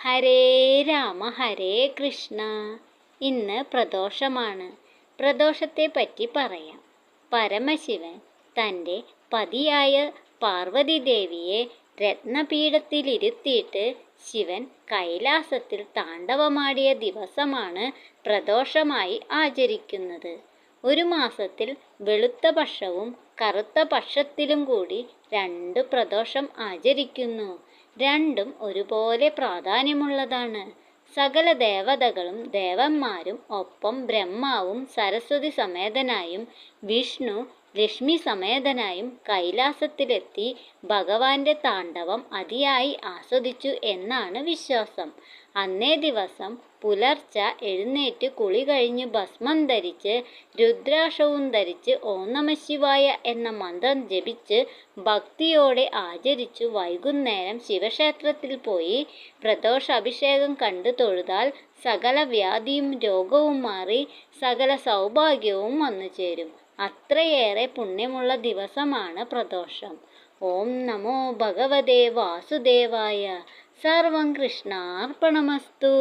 ഹരേ രാമ ഹരേ കൃഷ്ണ. ഇന്ന് പ്രദോഷമാണ്. പ്രദോഷത്തെ പറ്റി പറയാം. പരമശിവൻ തന്റെ പതിയായ പാർവതിദേവിയെ രത്നപീഠത്തിലിരുത്തിയിട്ട് ശിവൻ കൈലാസത്തിൽ താണ്ഡവമാടിയ ദിവസമാണ് പ്രദോഷമായി ആചരിക്കുന്നത്. ഒരു മാസത്തിൽ വെളുത്ത പക്ഷവും കറുത്ത പക്ഷത്തിലും കൂടി രണ്ട് പ്രദോഷം ആചരിക്കുന്നു. രണ്ടും ഒരുപോലെ പ്രാധാന്യമുള്ളതാണ്. സകല ദേവതകളും ദേവന്മാരും ഒപ്പം ബ്രഹ്മാവും സരസ്വതി സമേതനായും വിഷ്ണു ലക്ഷ്മി സമേതനായും കൈലാസത്തിലെത്തി ഭഗവാന്റെ താണ്ഡവം അതിയായി ആസ്വദിച്ചു എന്നാണ് വിശ്വാസം. അന്നേ ദിവസം പുലർച്ച എഴുന്നേറ്റ് കുളി കഴിഞ്ഞ് ഭസ്മം ധരിച്ച് രുദ്രാക്ഷവും ധരിച്ച് ഓം എന്ന മന്ത്രം ജപിച്ച് ഭക്തിയോടെ ആചരിച്ചു. വൈകുന്നേരം ശിവക്ഷേത്രത്തിൽ പോയി പ്രദോഷ അഭിഷേകം കണ്ടു തൊഴുതാൽ സകല വ്യാധിയും രോഗവും മാറി സകല സൗഭാഗ്യവും വന്നു ചേരും അത്രയേറെ പുണ്യമുള്ള ദിവസമാണ് പ്രദോഷം. ഓം നമോ ഭഗവതേ വാസുദേവായ. സർവം കൃഷ്ണാർപ്പണമസ്തു.